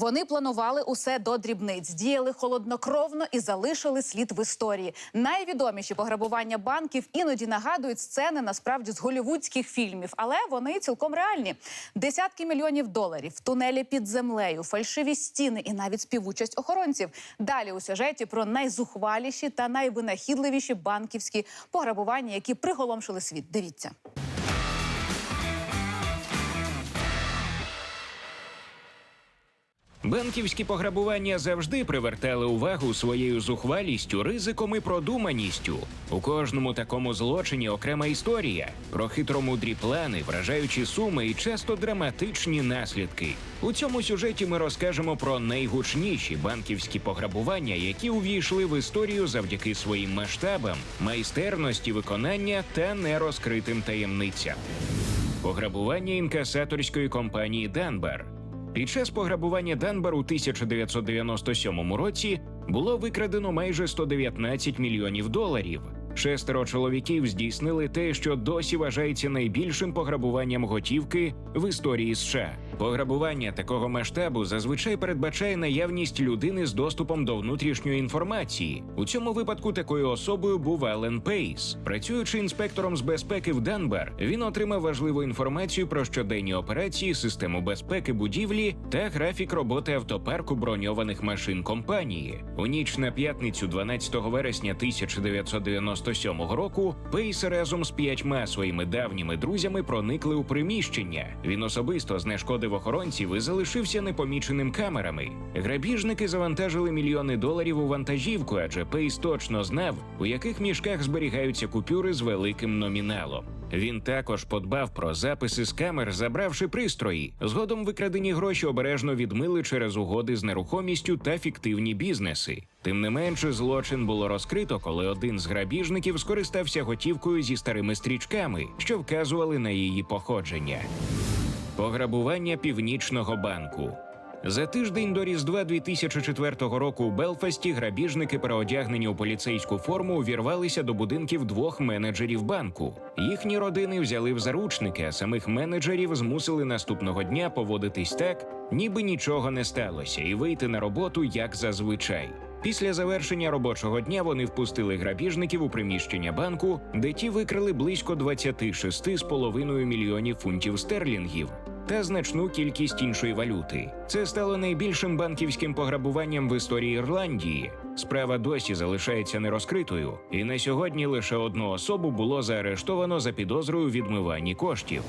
Вони планували усе до дрібниць, діяли холоднокровно і залишили слід в історії. Найвідоміші пограбування банків іноді нагадують сцени насправді з голівудських фільмів, але вони цілком реальні. Десятки мільйонів доларів, тунелі під землею, фальшиві стіни і навіть співучасть охоронців. Далі у сюжеті про найзухваліші та найвинахідливіші банківські пограбування, які приголомшили світ. Дивіться. Банківські пограбування завжди привертали увагу своєю зухвалістю, ризиком і продуманістю. У кожному такому злочині окрема історія про хитромудрі плани, вражаючі суми і часто драматичні наслідки. У цьому сюжеті ми розкажемо про найгучніші банківські пограбування, які увійшли в історію завдяки своїм масштабам, майстерності виконання та нерозкритим таємницям. Пограбування інкасаторської компанії Данбар. Під час пограбування Данбар у 1997 році було викрадено майже 119 мільйонів доларів. Шестеро чоловіків здійснили те, що досі вважається найбільшим пограбуванням готівки в історії США. Пограбування такого масштабу зазвичай передбачає наявність людини з доступом до внутрішньої інформації. У цьому випадку такою особою був Ален Пейс. Працюючи інспектором з безпеки в Данбар, він отримав важливу інформацію про щоденні операції, систему безпеки будівлі та графік роботи автопарку броньованих машин компанії. У ніч на п'ятницю, 12 вересня 1997 року, Пейс разом з п'ятьма своїми давніми друзями проникли у приміщення. Він особисто знешкодив охоронців і залишився непоміченим камерами. Грабіжники завантажили мільйони доларів у вантажівку, адже Пейс точно знав, у яких мішках зберігаються купюри з великим номіналом. Він також подбав про записи з камер, забравши пристрої. Згодом викрадені гроші обережно відмили через угоди з нерухомістю та фіктивні бізнеси. Тим не менше, злочин було розкрито, коли один з грабіжників скористався готівкою зі старими стрічками, що вказували на її походження. Пограбування північного банку. За тиждень до Різдва 2004 року у Белфасті грабіжники, переодягнені у поліцейську форму, увірвалися до будинків двох менеджерів банку. Їхні родини взяли в заручники, а самих менеджерів змусили наступного дня поводитись так, ніби нічого не сталося, і вийти на роботу як зазвичай. Після завершення робочого дня вони впустили грабіжників у приміщення банку, де ті викрали близько 26,5 мільйонів фунтів стерлінгів та значну кількість іншої валюти. Це стало найбільшим банківським пограбуванням в історії Ірландії. Справа досі залишається нерозкритою, і на сьогодні лише одну особу було заарештовано за підозрою у відмиванні коштів.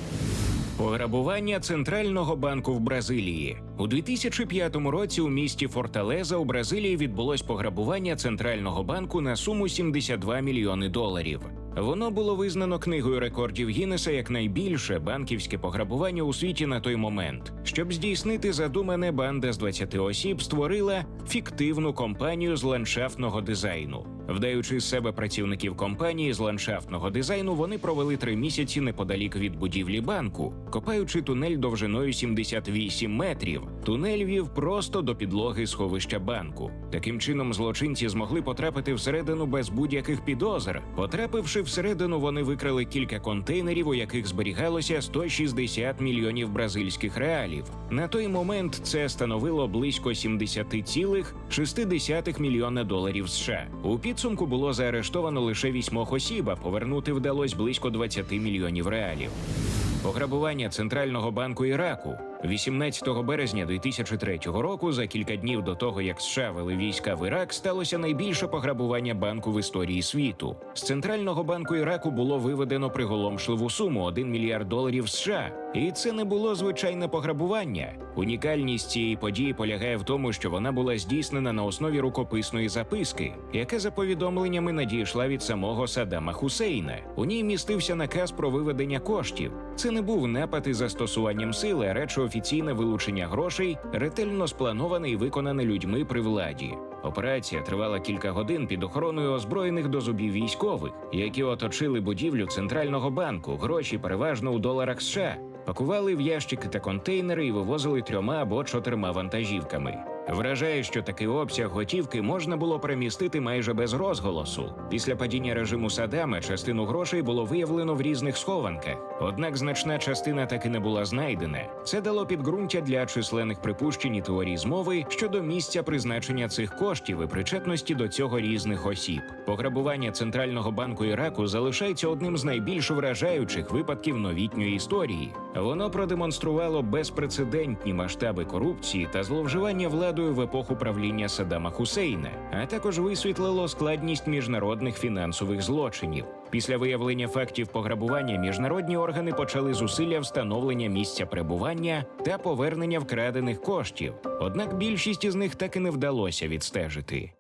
Пограбування центрального банку в Бразилії у 2005 році у місті Форталеза у Бразилії відбулось пограбування центрального банку на суму 72 мільйони доларів. Воно було визнано книгою рекордів Гіннеса як найбільше банківське пограбування у світі на той момент. Щоб здійснити задумане, банда з 20 осіб створила фіктивну компанію з ландшафтного дизайну. Вдаючи з себе працівників компанії з ландшафтного дизайну, вони провели три місяці неподалік від будівлі банку, копаючи тунель довжиною 78 метрів. Тунель вів просто до підлоги сховища банку. Таким чином, злочинці змогли потрапити всередину без будь-яких підозр. Потрапивши всередину, вони викрали кілька контейнерів, у яких зберігалося 160 мільйонів бразильських реалів. На той момент це становило близько 70,6 мільйона доларів США. У підсумку було заарештовано лише вісьмох осіб, а повернути вдалось близько 20 мільйонів реалів. Пограбування центрального банку Іраку 18 березня 2003 року, за кілька днів до того, як США вели війська в Ірак, сталося найбільше пограбування банку в історії світу. З центрального банку Іраку було виведено приголомшливу суму 1 мільярд доларів США. І це не було звичайне пограбування. Унікальність цієї події полягає в тому, що вона була здійснена на основі рукописної записки, яка за повідомленнями надійшла від самого Саддама Хусейна. У ній містився наказ про виведення коштів. Це не був напад із застосуванням сили, а радше офіційне вилучення грошей, ретельно сплановане і виконане людьми при владі. Операція тривала кілька годин під охороною озброєних до зубів військових, які оточили будівлю центрального банку, гроші переважно у доларах США, пакували в ящики та контейнери і вивозили трьома або чотирма вантажівками. Вражає, що такий обсяг готівки можна було перемістити майже без розголосу. Після падіння режиму Саддама частину грошей було виявлено в різних схованках. Однак значна частина таки не була знайдена. Це дало підґрунтя для численних припущень і теорій змови щодо місця призначення цих коштів і причетності до цього різних осіб. Пограбування центрального банку Іраку залишається одним з найбільш вражаючих випадків новітньої історії. Воно продемонструвало безпрецедентні масштаби корупції та зловживання владою в епоху правління Саддама Хусейна, а також висвітлило складність міжнародних фінансових злочинів. Після виявлення фактів пограбування міжнародні органи почали зусилля встановлення місця перебування та повернення вкрадених коштів. Однак більшість із них так і не вдалося відстежити.